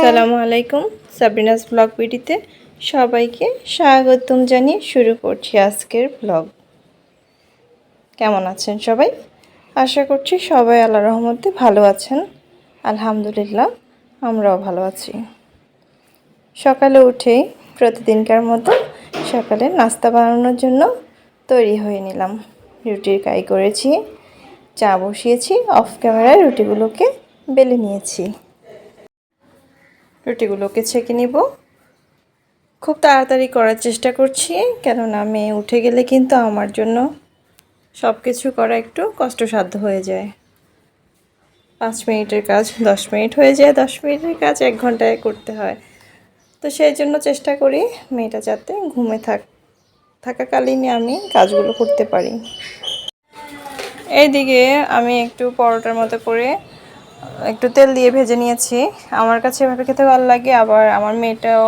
আসসালামু আলাইকুম Sabinus blog ভিডিতে সবাইকে স্বাগতম জানিয়ে শুরু করছি আজকের ব্লগ। কেমন আছেন সবাই? আশা করছি সবাই আল্লাহ রহমতে ভালো আছেন। আলহামদুলিল্লাহ, আমরাও ভালো আছি। সকালে উঠেই প্রতিদিনকার মতো সকালে নাস্তা বানানোর জন্য তৈরি হয়ে নিলাম। রুটির কাই করেছি, চা বসিয়েছি, অফ ক্যামেরায় রুটিগুলোকে বেলে নিয়েছি। রুটিগুলোকে ছেঁকে নিব। খুব তাড়াতাড়ি করার চেষ্টা করছি, কেননা মেয়ে উঠে গেলে কিন্তু আমার জন্য সব কিছু করা একটু কষ্টসাধ্য হয়ে যায়। পাঁচ মিনিটের কাজ, দশ মিনিট হয়ে যায়। দশ মিনিটের কাজ এক ঘন্টায় করতে হয়। তো সেই জন্য চেষ্টা করি মেয়েটা যাতে ঘুমে থাক, থাকাকালীনই আমি কাজগুলো করতে পারি। এইদিকে আমি একটু পরোটার মতো করে একটু তেল দিয়ে ভেজে নিয়েছি। আমার কাছে এভাবে খেতে ভালো লাগে, আবার আমার মেয়েটাও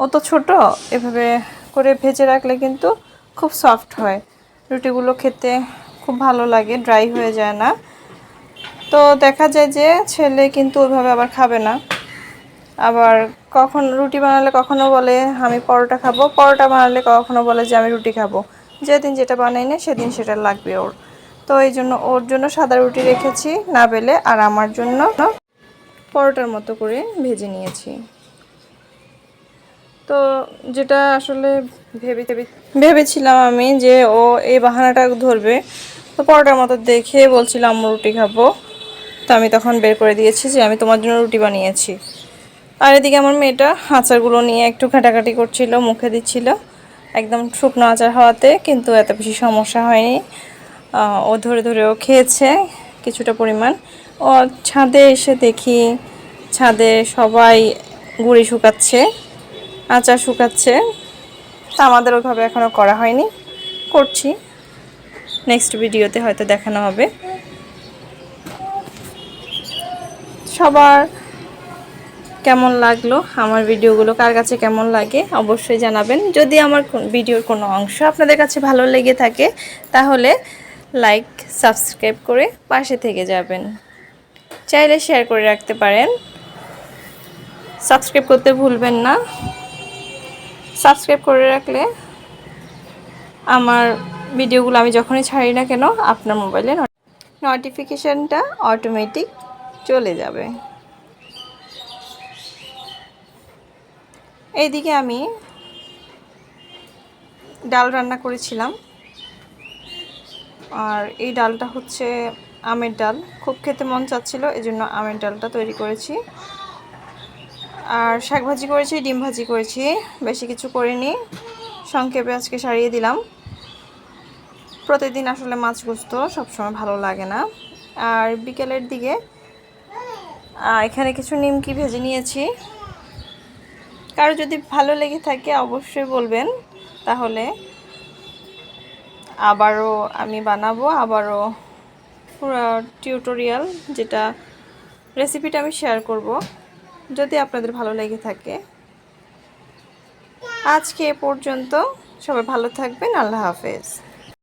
ও তো ছোটো, এভাবে করে ভেজে রাখলে কিন্তু খুব সফট হয়। রুটিগুলো খেতে খুব ভালো লাগে ড্রাই হয়ে যায় না। তো দেখা যায় যে ছেলে কিন্তু ওইভাবে আবার খাবে না। আবার কখন রুটি বানালে কখনো বলে, আমি পরোটা খাব। পরোটা বানালে কখনো বলে যে, আমি রুটি খাব। যেদিন যেটা বানাই না, সেদিন সেটা লাগবে ওর। তো এই জন্য ওর জন্য সাদা রুটি রেখেছি না বেলে, আর আমার জন্য পরোটার মতো করে ভেজে নিয়েছি। তো যেটা আসলে ভেবে ভেবেছিলাম আমি যে ও এই বাহানাটা ধরবে, তো পরোটার মতো দেখে বলছিলাম রুটি খাব। তো আমি তখন বের করে দিয়েছি যে আমি তোমার জন্য রুটি বানিয়েছি। আর এদিকে আমার মেয়েটা আচারগুলো নিয়ে একটু ঘাটাঘাটি করছিল, মুখে দিচ্ছিল, একদম শুকনো আচার হওয়াতে, কিন্তু এত বেশি সমস্যা হয়নি। ও ধরে ধরেও খেয়েছে কিছুটা পরিমাণ। ও ছাদে এসে দেখি ছাদে সবাই গুড়ি শুকাচ্ছে, আচার শুকাচ্ছে। তা আমাদের ওইভাবে এখনও করা হয়নি। করছি। নেক্সট ভিডিওতে হয়তো দেখানো হবে। সবার কেমন লাগল? আমার ভিডিওগুলো কার কাছে কেমন লাগে? অবশ্যই জানাবেন। যদি আমার ভিডিওর কোনো অংশ আপনাদের কাছে ভালো লেগে থাকে, তাহলে লাইক সাবস্ক্রাইব করে পাশে থেকে যাবেন। চাইলে শেয়ার করে রাখতে পারেন। সাবস্ক্রাইব করতে ভুলবেন না। সাবস্ক্রাইব করে রাখলে আমার ভিডিওগুলো আমি যখনই ছাড়ি না কেন, আপনার মোবাইলে নোটিফিকেশানটা অটোমেটিক চলে যাবে। এইদিকে আমি ডাল রান্না করেছিলাম। আর এই ডালটা হচ্ছে আমের ডাল। খুব খেতে মন চাচ্ছিল এই জন্য আমের ডালটা তৈরি করেছি। আর শাক ভাজি করেছি, ডিম ভাজি করেছি, বেশি কিছু করিনি। সংক্ষেপে আজকে সারিয়ে দিলাম। প্রতিদিন আসলে মাছ গুস্ত সবসময় ভালো লাগে না। আর বিকেলের দিকে এখানে কিছু নিমকি ভেজে নিয়েছি। কারও যদি ভালো লেগে থাকে অবশ্যই বলবেন, তাহলে আবারও আমি বানাবো, আবারও পুরো টিউটোরিয়াল যেটা রেসিপিটা আমি শেয়ার করব। যদি আপনাদের ভালো লেগে থাকে। আজকে এ পর্যন্ত সবাই ভালো থাকবেন, আল্লাহ হাফেজ।